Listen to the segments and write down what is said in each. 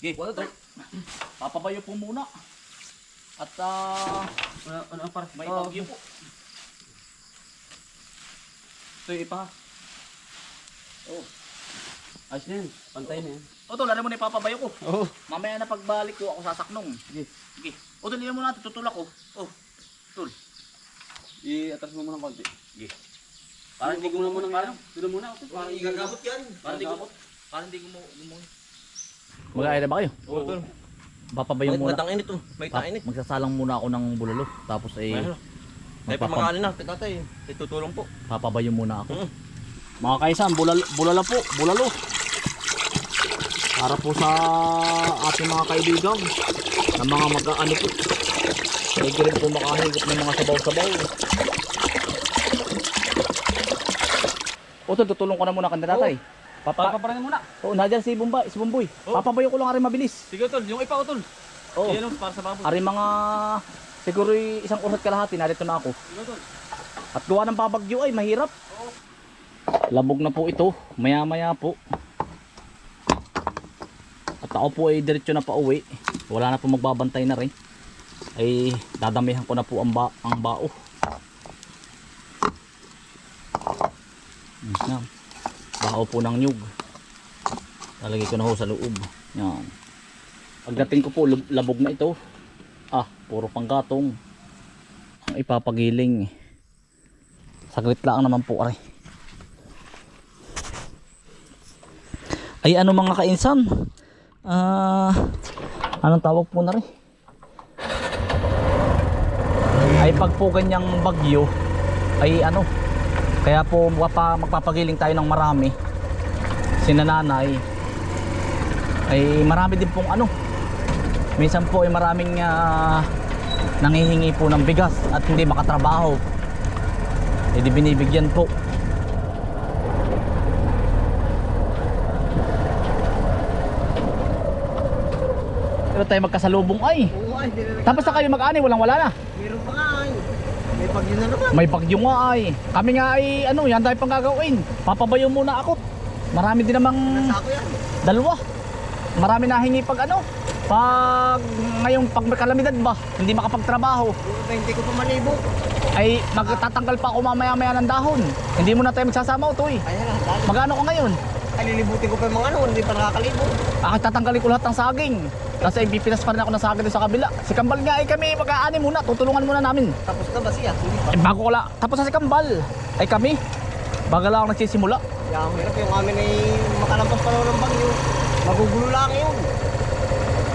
Okay, Wala tol. Papabayo po muna. At ah, Ano, ano, par? may Oh, bagyo po. Ito yung ipa. Oh. Ayos na yan. Pantay na yan. O tol, ano mo na ipapabayo ko? Oo. Mamaya na pagbalik ko ako sasaknong. Sige. Sige. O tol, yan mo natin, tutulak ko. Oh. Tol. I-atras mo muna konti. Sige. Parang hindi ko muna muna Parang, Dito muna. Parang igagabot yan. parang hindi ko Parang hindi ko mo. Mag-aaya na ba kayo? Oo, tol. May muna. matang init oh. May Pa- tainit. magsasalang muna ako ng bulalo. Tapos ay Ay, ano? Tayo pa magpapa- mga alin na, tatay. Itutulong po. papabayo muna ako. Mm. Mga kaisan, bulalo, bulalo po, bulalo. Para po sa ating mga kaibigan na mga mag-ano po. Pwede rin po makahigit ng mga sabaw-sabaw. O, tol, tutulong ko na muna kanda tatay. Papa, Papaparan muna. oh, nadyan si Bumba, si Bumboy. Oh. Papabayo ko lang rin mabilis. Sige, tol. Yung ipa ko, tol. Oh, Yan oh, para sa baboy. ari mga siguro isang oras kalahati narito na ako. Sige, tol. At gawa ng babagyo ay mahirap. Labog na po ito. Maya maya po. At ako po ay diretso na pa uwi. Wala na po magbabantay na rin. Ay dadamihan ko na po ang, ba ang bao. Hmm, Yan. Bao po ng nyug. Lalagay ko na ho sa loob. Yan. Pagdating ko po labog na ito. Ah, puro panggatong. Ang ipapagiling. Saglit lang naman po are. Ay ano mga kainsan? Ah, anong tawag po na rin? Ay pag po ganyang bagyo ay ano kaya po magpapa, magpapagiling tayo ng marami sinananay ay marami din pong ano minsan po ay maraming ah, nangihingi po ng bigas at hindi makatrabaho hindi binibigyan po. Pero tayo magkasalubong ay. Tapos na kayo mag-ani, walang wala na. Meron pa nga ay. May pagyo na naman. May bagyo nga ay. Kami nga ay ano, yan tayo pang gagawin. Papabayo muna ako. Marami din namang dalawa. Marami nahingi pag ano. Pag ngayong pag may kalamidad ba, hindi makapagtrabaho. Puro 20 ko pa malibo. Ay magtatanggal pa ako mamaya-maya ng dahon. Hindi mo na tayo magsasama to. Kaya na, dali. Magano ka ngayon? Ay, lilibutin ko pa yung mga ano, hindi pa nakakalibo. Ah, tatanggalin ko lahat ng saging. Ay pipinas pa rin ako ng saging doon sa kabila. Si Kambal nga ay kami mag-aani muna. Tutulungan muna namin. Tapos na ba siya? Hindi pa. Eh, bago ko la. Tapos na si Kambal. Ay kami. Baga lang ako nagsisimula. Kaya ang hirap yung amin ay makalampas pa ng bagyo. Magugulo lang yun.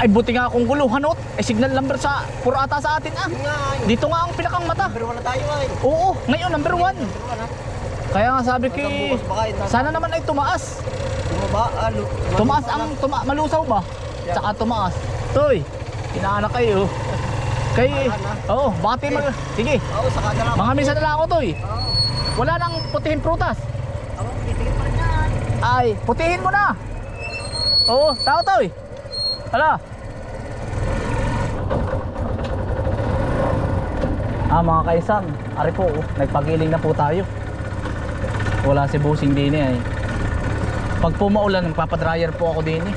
Ay buti nga akong guluhan ot. Ay signal number sa puro ata sa atin ah. Nga. Dito nga ang pinakang mata. Pero wala tayo ay. Oo, ngayon number one. Pero wala. Kaya nga sabi ko, ito. sana naman ay tumaas. Tumaba, alo. Tumaas ang tuma malusaw ba? Yeah. Tsaka tumaas. Toy, inaanak kayo. Kay, oo, bati mag... Sige, Oo, saka na lang. mga minsan na lang ako, Toy. Oo. Wala nang putihin prutas. Ako, titigil pa rin yan. Ay, putihin mo na. Oo, tao Toy. Hala. Ah, mga kaisan, ari po, oh, nagpagiling na po tayo. Wala si Busing din eh. Pag po maulan, magpapadryer po ako din eh.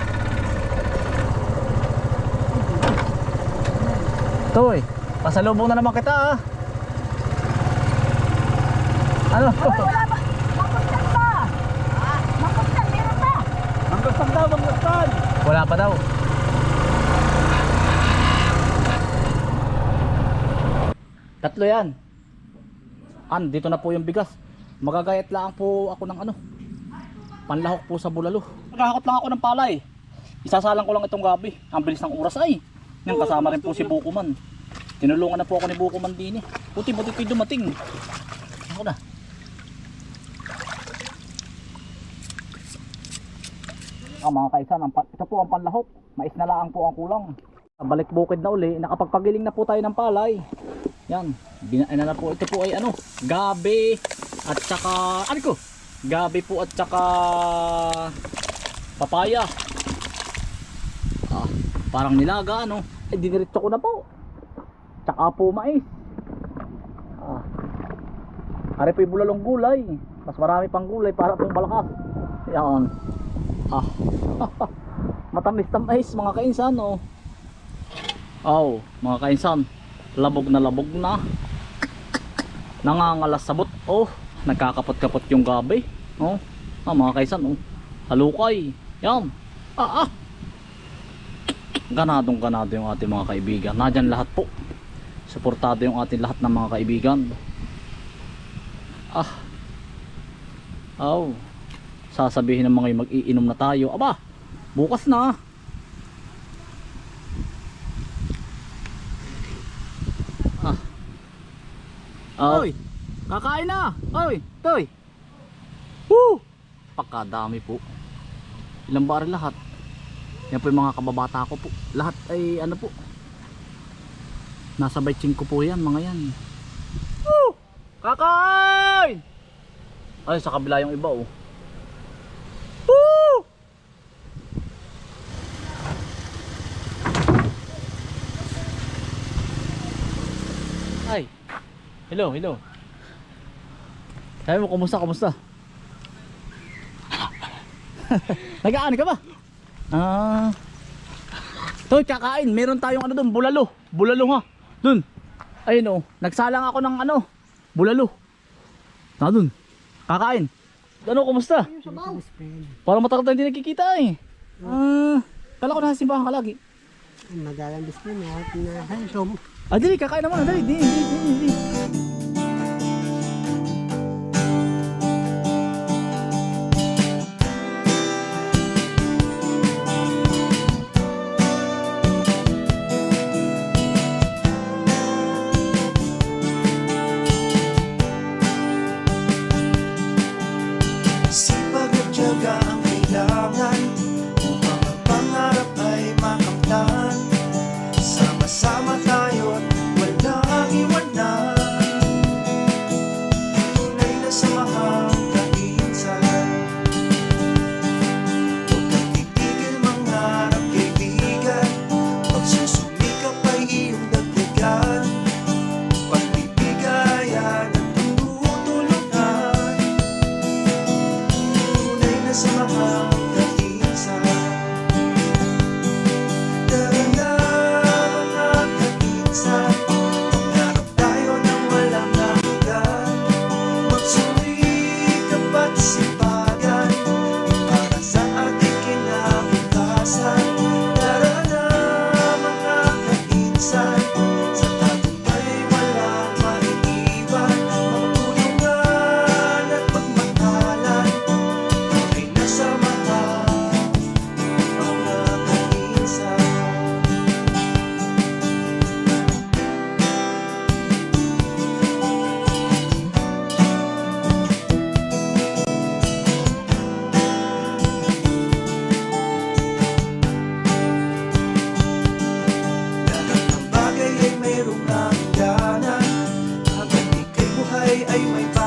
Toy, pasalubong na naman kita ah. Ano? Wala ba? Mangkustan pa! Mangkustan, meron pa! Mangkustan daw, mangkustan! Wala pa daw. Tatlo yan. An, dito na po yung bigas. Magagayat lang po ako ng ano. Panlahok po sa bulalo. Naghahakot lang ako ng palay. Isasalang ko lang itong gabi. Ang bilis ng oras ay. Yan kasama rin po si Bukuman. Tinulungan na po ako ni Bukuman din eh. Puti buti ito'y dumating. Ako na. Ah, mga kaisan, ang, ito po ang panlahok. Mais na lang po ang kulang. Balik bukid na uli, nakapagpagiling na po tayo ng palay. Yan, binain na, na po. Ito po ay ano, gabi at saka, ano ko? Gabi po at saka papaya. Ah, parang nilaga ano. Ay, diniritso ko na po. Tsaka po mais. Ah. Ari po yung bulalong gulay. Mas marami pang gulay para pong malakas. Yan. Ah. Matamis-tamis mga kainsan oh. Oh, mga kainsan. Labog na labog na. Nangangalas sabot. Oh, nagkakapot-kapot yung gabi. Oh, ah, mga kainsan oh. Halukay. Yan. Ah, ah. Ganadong ganado yung ating mga kaibigan. Nadyan lahat po. Suportado yung ating lahat ng mga kaibigan. Ah. Oh. Sasabihin ng mga mag-iinom na tayo. Aba, bukas na. Ah. Oh. Oy, kakain na. Oy, toy. Woo! Pakadami po. Ilang baril lahat. Yan po yung mga kababata ko po. Lahat ay ano po. Nasa bayching ko po yan, mga yan. Woo! Kakain! Ay, sa kabila yung iba oh. Woo! Ay. Hello, hello. Sabi mo, kumusta, kumusta? Nag-aani ka ba? Ah. Toy, kakain. Meron tayong ano doon, bulalo. Bulalo ha. Doon. Ayun oh. Nagsalang ako ng ano, bulalo. Na doon. Kakain. Ano, kumusta? Parang matagal tayo hindi nagkikita eh. Ah, kala ko nasa simbahan ka lagi. Magagandis ko na. Handsome. Ah, dili, kakain naman. Dali, dili, dili, dili, buhay ay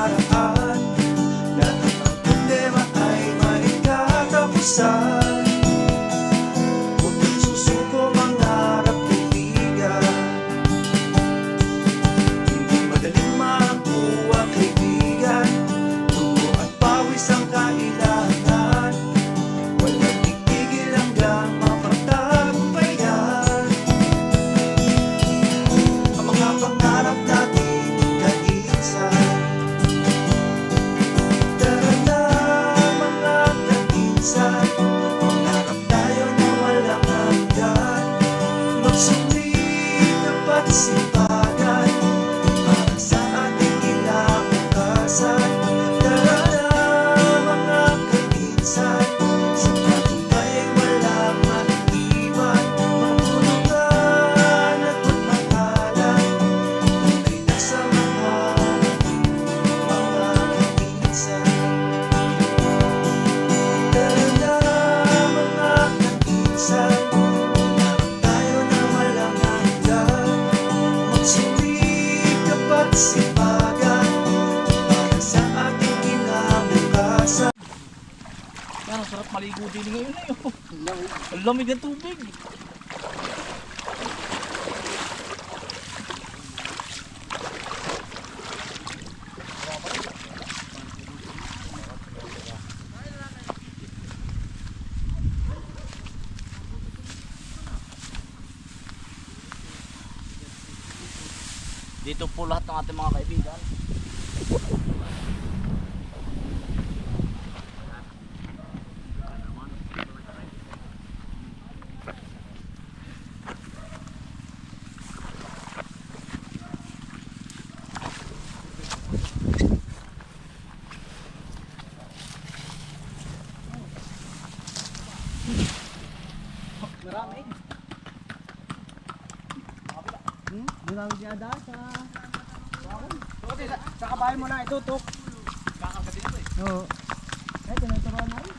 lamig ng tubig. Dito po lahat ng ating mga kaibigan. Marami. Hmm? Doon namin dinadaan sa... Sa, sa kabahay mo na itutok. Kakagatin ito eh. Oo. Eh, tinuturuan na rin.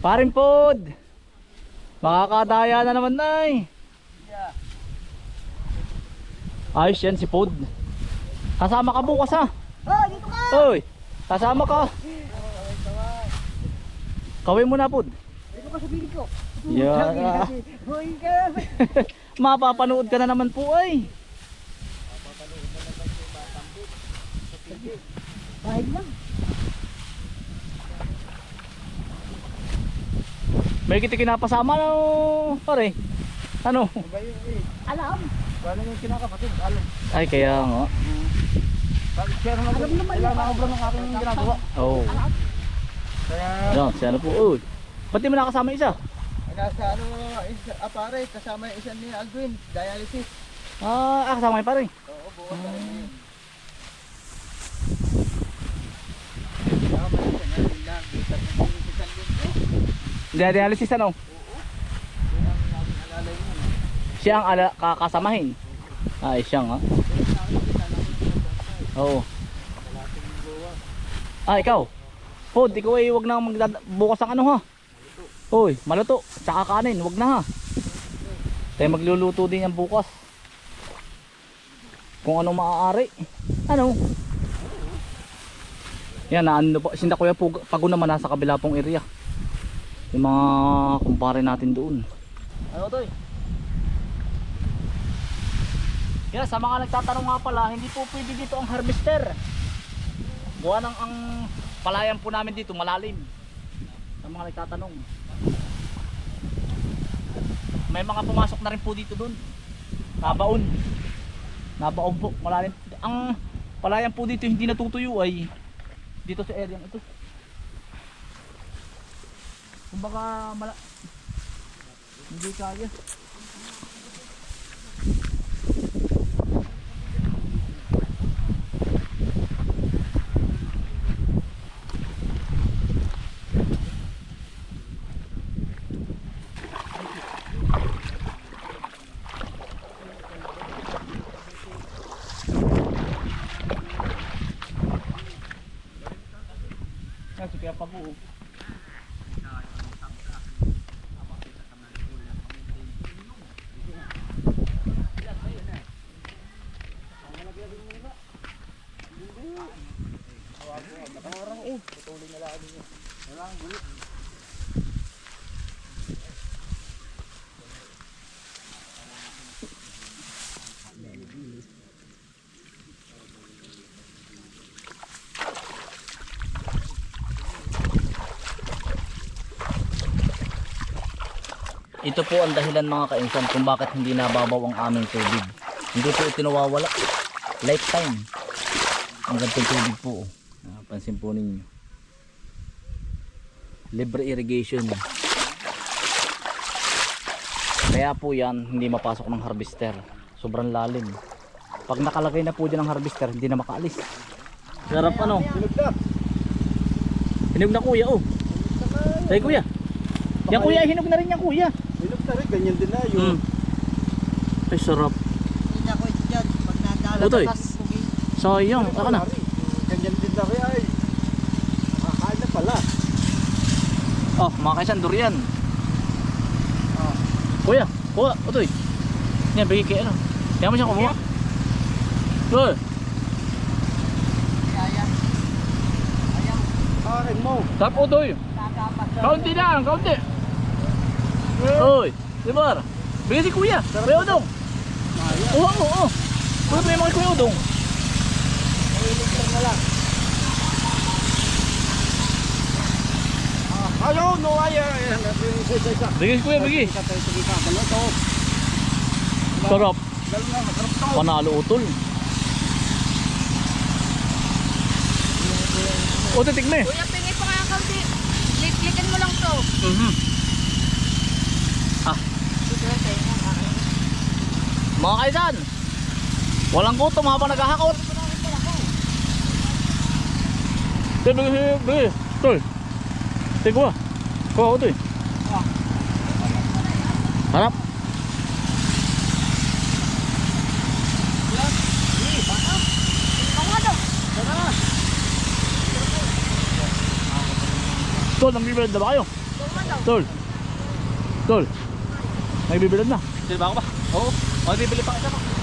Parin pod. Makakadaya na naman nay. Ayos yan si Pod. Kasama ka bukas ha. Oh, dito ka! Hoy, kasama ka. Kawin mo na Pod. Dito ka sa piling ko. Yeah. Hoy ka! Mapapanood ka na naman po ay. Bahid lang. May kita kinapasama no, pare. Ano? Alam. Paano yung kinakapatid? Alam. Ay kaya nga. Naman. Alam naman Ilang nakabra ng aking ginagawa. Oh. Kaya, Yan, siya na po. Uy. Ba't di mo nakasama isa? nasa ano, isa, ah, pare, kasama yung isa ni Aldwin, dialysis. Ah, ah kasama yun pare. Oo, bukas na rin yun. Yung. Dialysis ano? Mo. Siya ang ala kakasamahin. Ay, siya nga. Oo. Ah, ikaw. Pod, ikaw ay wag na magdad bukas ang ano ha. Hoy, maluto. Tsaka kanin, wag na ha. Tayo magluluto din yan bukas. Kung ano maaari. Ano? Yan, naano po. Sinda kuya Pug- Pago naman nasa kabila pong area. Yung mga kumpare natin doon. Ano to eh? Yan, sa mga nagtatanong nga pala, hindi po pwede dito ang harvester. Gawa ng ang palayan po namin dito malalim. Sa mga nagtatanong. May mga pumasok na rin po dito doon. Nabaon. Nabaon po, malalim. Ang palayan po dito hindi natutuyo ay dito sa area ito. Kumbaga mala hindi kaya. Kaya pag Ito po ang dahilan mga kainsan kung bakit hindi nababaw ang aming tubig. Hindi po ito nawawala. Lifetime. Ang ganitong tubig po. oh. Napansin po ninyo. Libre irrigation. Kaya po yan, hindi mapasok ng harvester. Sobrang lalim. Pag nakalagay na po dyan ang harvester, hindi na makaalis. Sarap ano? Hinog na kuya oh. Ay kuya. Yan kuya, hinog na rin yan kuya. Na rin, ganyan din na yun. Mm. Ay sarap. Hindi ako ito dyan, pag nadala Utoy. sa pugi. Sayang, aka na. Ganyan din na rin ay. Makakain na pala. Oh, mga kaisan, durian. Oh. Kuya, kuha, utoy. Yan, bigay kay ano. Kaya mo siya kumuha. Uy, Ayan. Ayan. Kain mo. tap utoy. Kaunti lang, kaunti. Uy, di ba? Bigay si kuya. Kuya Udong. Oo, oo, oo. Kuya, mo kay Kuya Udong. Mahilig lang na lang. Ayun, no wire. Ayan, isa, isa, isa. Bigay kuya, bigay. Ano to? Sarap. Panalo utol. O, titikme. Kuya, pingi pa kaya kaunti. Klik-klikin mo lang to. Mhm lang tayo mo. Mga kaisan, walang gutom habang naghahakot. Bigay, bigay. Tol. Sige, kuha. Ko ito eh. Harap. Tol, nagbibilad na ba kayo? Tol. Tol. Nagbibilad na. Sino ba ako ba? Oo. O, bibili pa kita pa.